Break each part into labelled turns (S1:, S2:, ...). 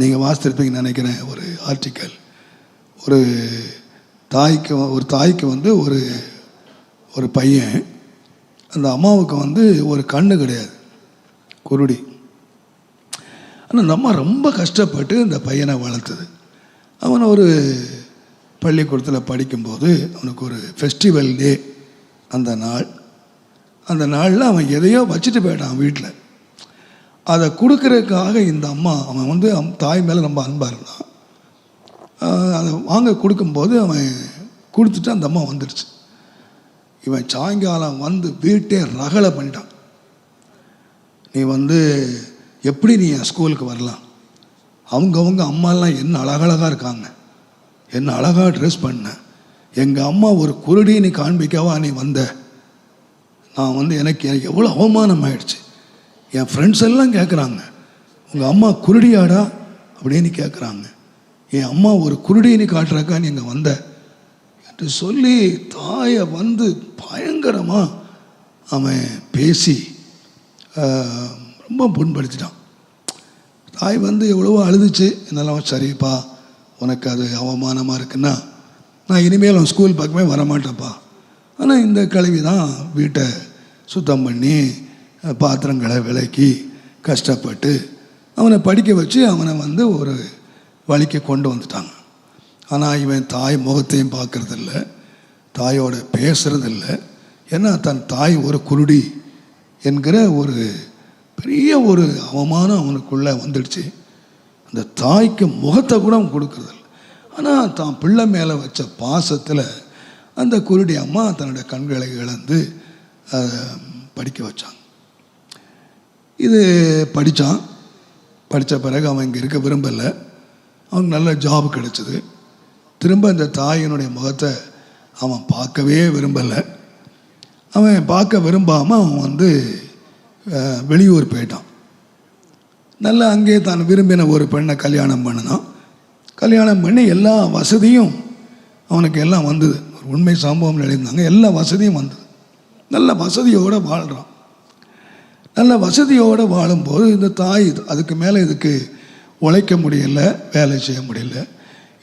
S1: நீங்கள் வாசித்திருப்பீங்க நினைக்கிறேன் ஒரு ஆர்டிக்கல். ஒரு தாய்க்கு ஒரு தாய்க்கு வந்து ஒரு ஒரு பையன் அந்த அம்மாவுக்கு வந்து ஒரு கண்ணு கிடையாது குருடி. ஆனால் அந்த அம்மா ரொம்ப கஷ்டப்பட்டு இந்த பையனை வளர்த்தது. அவன் ஒரு பள்ளிக்கூடத்தில் படிக்கும்போது அவனுக்கு ஒரு ஃபெஸ்டிவல் டே அந்த நாள். அந்த நாளில் அவன் எதையோ வச்சுட்டு போயிட்டான் வீட்டில் அதை கொடுக்கறதுக்காக இந்த அம்மா அவன் வந்து அம்- தாய் மேலே ரொம்ப அன்பாக இருந்தான். அதை வாங்க கொடுக்கும்போது அவன் கொடுத்துட்டு அந்த அம்மா வந்துடுச்சு இவன் சாயங்காலம் வந்து வீட்டே ரகலை பண்ணிட்டான். நீ வந்து எப்படி நீ என் ஸ்கூலுக்கு வரலாம்? அவங்கவுங்க அம்மாலாம் என்ன அழகழகாக இருக்காங்க. என்ன அழகாக ட்ரெஸ் பண்ண. எங்கள் அம்மா ஒரு குருடி நீ காண்பிக்கவா நீ வந்த? நான் வந்து எனக்கு எனக்கு எவ்வளோ அவமானம் ஆயிடுச்சு என் ஃப்ரெண்ட்ஸ் எல்லாம் கேட்குறாங்க உங்கள் அம்மா குருடியாடா? அப்படின்னு கேட்குறாங்க என் அம்மா ஒரு குருடின்னு காட்டுறாக்கா நீங்கள் வந்த. என்று சொல்லி தாயை வந்து பயங்கரமாக அவன் பேசி ரொம்ப புண்படுத்திட்டான். தாய் வந்து எவ்வளவோ அழுதுச்சு. என்னெல்லாம் சரிப்பா உனக்கு அது அவமானமாக இருக்குன்னா நான் இனிமேல் அவன் ஸ்கூல் பக்கமே வரமாட்டேன்ப்பா. ஆனால் இந்த கழுவி தான் வீட்டை சுத்தம் பண்ணி பாத்திரங்களை விலக்கி கஷ்டப்பட்டு அவனை படிக்க வச்சு அவனை வந்து ஒரு வழிக்கு கொண்டு வந்துட்டாங்க. ஆனால் இவன் தாய் முகத்தையும் பார்க்குறதில்ல தாயோட பேசுகிறதில்ல ஏன்னா தன் தாய் ஒரு குருடி என்கிற ஒரு பெரிய ஒரு அவமானம் அவனுக்குள்ளே வந்துடுச்சு. அந்த தாய்க்கு முகத்தை கூட அவன் கொடுக்குறதில்ல. ஆனால் தான் பிள்ளை மேலே வச்ச பாசத்தில் அந்த குருடி அம்மா தன்னோட கண்களை இழந்து அதை படிக்க வச்சாங்க. இது படித்தான் படித்த பிறகு அவன் இங்கே இருக்க விரும்பலை. அவனுக்கு நல்ல ஜாப் கிடைச்சிது. திரும்ப இந்த தாயினுடைய முகத்தை அவன் பார்க்கவே விரும்பலை. அவன் பார்க்க விரும்பாமல் அவன் வந்து வெளியூர் போயிட்டான். நல்லா அங்கே தான் விரும்பின ஒரு பெண்ணை கல்யாணம் பண்ணினான். கல்யாணம் பண்ணி எல்லா வசதியும் அவனுக்கு எல்லாம் வந்தது. ஒரு உண்மை சம்பவம் எழுந்தாங்க எல்லா வசதியும் வந்தது. நல்ல வசதியோடு வாழ்கிறான் நல்ல வசதியோடு வாழும்போது இந்த தாய் இது- அதுக்கு மேலே இதுக்கு உழைக்க முடியல வேலை செய்ய முடியல.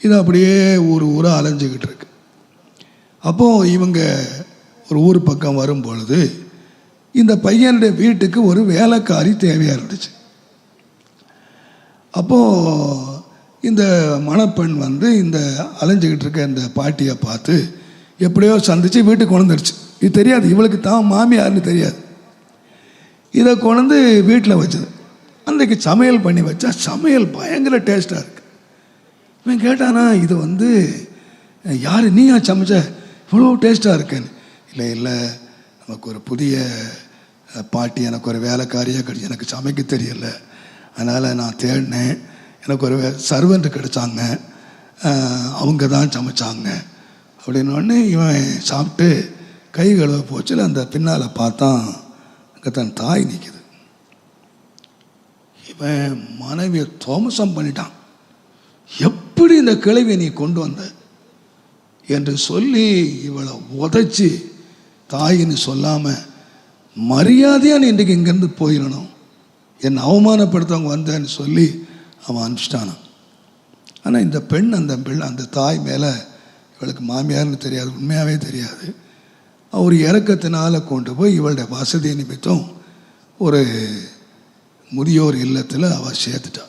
S1: இது அப்படியே ஊர் ஊராக அலைஞ்சிக்கிட்டு இருக்கு. அப்போது இவங்க ஒரு ஊர் பக்கம் வரும் பொழுது இந்த பையனுடைய வீட்டுக்கு ஒரு வேலைக்காரி தேவையாக இருந்துச்சு. அப்போது இந்த மணப்பெண் வந்து இந்த அலைஞ்சிக்கிட்டு இருக்க இந்த பாட்டியை பார்த்து எப்படியோ சந்தித்து வீட்டுக்கு கொண்டுருச்சு இது தெரியாது இவளுக்கு தான் மாமியார்னு தெரியாது. இதை கொண்டு வீட்டில் வச்சது. அன்றைக்கு சமையல் பண்ணி வச்சா சமையல் பயங்கர டேஸ்ட்டாக இருக்குது இவன் கேட்டானா இது வந்து யார் நீயா சமைச்ச? இவ்வளோ டேஸ்ட்டாக இருக்குன்னு. இல்லை இல்லை. நமக்கு ஒரு புதிய பாட்டி எனக்கு ஒரு வேலைக்காரியாக கிடைச்சி எனக்கு சமைக்க தெரியல. அதனால் நான் தேடினேன். எனக்கு ஒரு சர்வெண்ட் கிடைச்சாங்க. அவங்க தான் சமைச்சாங்க. அப்படின்னோடனே இவன் சாப்பிட்டு கை கழுவ போச்சுல அந்த பின்னால் பார்த்தான் அங்கே தன் தாய் நிற்கிது இவன் மனைவியை துவம்சம் பண்ணிட்டான். எப்படி இந்த கிழவியை நீ கொண்டு வந்த? என்று சொல்லி இவளை உதைச்சி தாயின்னு சொல்லாமல் மரியாதையாக நீ இன்றைக்கு இங்கேருந்து போயிடணும் என்னை அவமானப்படுத்தவங்க வந்தேன்னு சொல்லி அவன் அனுப்பிச்சிட்டானான் ஆனால் இந்த பெண் அந்த பெண் அந்த தாய் மேலே இவளுக்கு மாமியார்னு தெரியாது உண்மையாகவே தெரியாது. அவர் இறக்கத்தினால் கொண்டு போய் இவளுடைய வசதி நிமித்தம் ஒரு முதியோர் இல்லத்தில் அவள் சேர்த்துட்டாள்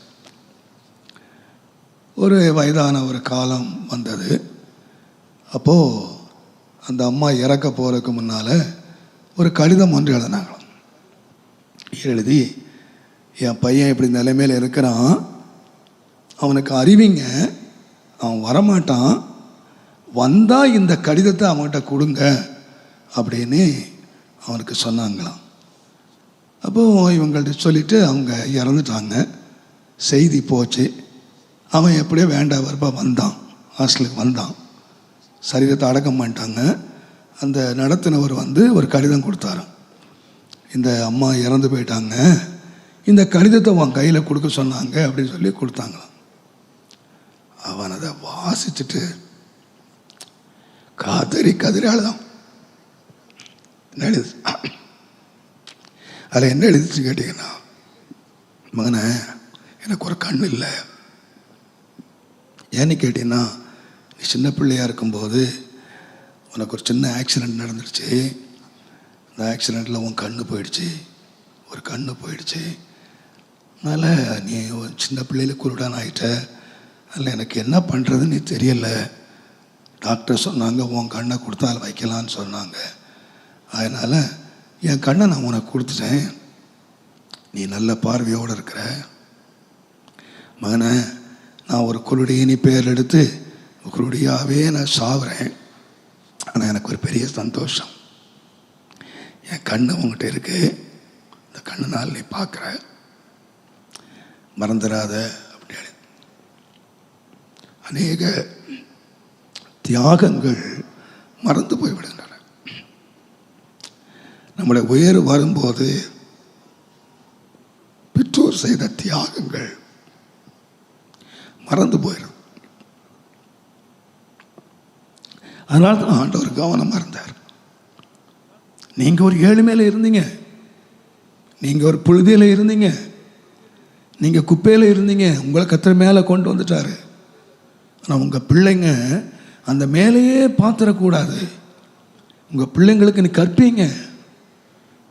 S1: ஒரு வயதான ஒரு காலம் வந்தது. அப்போது அந்த அம்மா இறக்க போகிறதுக்கு முன்னால் ஒரு கடிதம் ஒன்று எழுதினாங்களாம். எழுதி என் பையன் இப்படி நிலைமையில் இருக்கிறான். அவனுக்கு அறிவிங்க. அவன் வரமாட்டான். வந்தால் இந்த கடிதத்தை அவன்கிட்ட கொடுங்க. அப்படின்னு அவனுக்கு சொன்னாங்களாம். அப்போது இவங்கள்ட்ட சொல்லிவிட்டு அவங்க இறந்துட்டாங்க. செய்தி போச்சு. அவன் எப்படியோ வேண்டாம் வரப்பா வந்தான். ஹாஸ்டலுக்கு வந்தான். சரீரத்தை அடக்கம் பண்ணிட்டாங்க. அந்த நடத்தினவர் வந்து ஒரு கடிதம் கொடுத்தாராம். இந்த அம்மா இறந்து போயிட்டாங்க. இந்த கடிதத்தை உன் கையில் கொடுக்க சொன்னாங்க அப்படின்னு சொல்லி கொடுத்தாங்களாம். அவன் அதை வாசிச்சுட்டு காதறி கதறி அழுதான் எழுது அதில் என்ன எழுதிச்சு கேட்டிங்கன்னா மகனே எனக்கு ஒரு கண் இல்லை. ஏன்னு கேட்டீங்கன்னா நீ சின்ன பிள்ளையா இருக்கும்போது உனக்கு ஒரு சின்ன ஆக்சிடெண்ட் நடந்துருச்சு அந்த ஆக்சிடெண்ட்டில் உன் கண்ணு போயிடுச்சு. ஒரு கண்ணு போயிடுச்சு. அதனால் நீ சின்ன பிள்ளையில குருடான் ஆகிட்ட அதில் எனக்கு என்ன பண்ணுறதுன்னு தெரியல. டாக்டர் சொன்னாங்க உன் கண்ணை கொடுத்தால் வைக்கலான்னு சொன்னாங்க. அதனால் என் கண்ணை நான் உனக்கு கொடுத்துட்டேன். நீ நல்ல பார்வையோடு இருக்கிற. மகனை நான் ஒரு குருடியினி பேர் எடுத்து குருடியாகவே நான் சாவுறேன். ஆனால் எனக்கு ஒரு பெரிய சந்தோஷம். என் கண்ணு உங்ககிட்ட இருக்கு. இந்த கண்ணுனால் நீ பார்க்குற. மறந்துடாத அப்படின்னு அநேக தியாகங்கள் மறந்து போய்விடுங்க நம்முடைய உயர் வரும்போது பெற்றோர் செய்த தியாகங்கள் மறந்து போயிடும். அதனால தான் ஆண்டவர் கவனமாக இருந்தார் நீங்கள் ஒரு ஏழ்மையில் இருந்தீங்க. நீங்கள் ஒரு புழுதியில் இருந்தீங்க. நீங்கள் குப்பையில் இருந்தீங்க. உங்களை கத்திர மேலே கொண்டு வந்துட்டாரு. ஆனால் உங்கள் பிள்ளைங்க அந்த மேலேயே பார்த்துடக்கூடாது உங்கள் பிள்ளைங்களுக்கு நீ கற்பீங்க.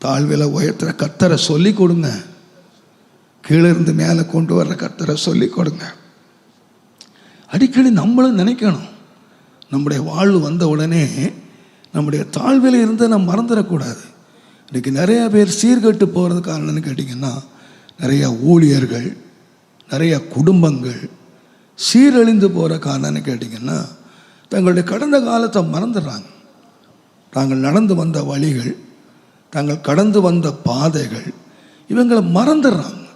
S1: தாழ்வில் உயர்த்துற கத்தரை சொல்லி கொடுங்க. கீழே இருந்து மேலே கொண்டு வர்ற கத்தரை சொல்லி கொடுங்க. அடிக்கடி நம்மளும் நினைக்கணும். நம்முடைய வாழ்வு வந்த உடனே நம்முடைய தாழ்வில் இருந்து நம்ம மறந்துடக்கூடாது. இன்றைக்கி நிறைய பேர் சீர்கட்டு போகிறது காரணம்னு கேட்டிங்கன்னா நிறைய ஊழியர்கள் நிறைய குடும்பங்கள் சீரழிந்து போகிற காரணம்னு கேட்டிங்கன்னா தங்களுடைய கடந்த காலத்தை மறந்துடுறாங்க. தாங்கள் நடந்து வந்த வழிகள் தாங்கள் கடந்து வந்த பாதைகள் இவங்களை மறந்துடுறாங்க.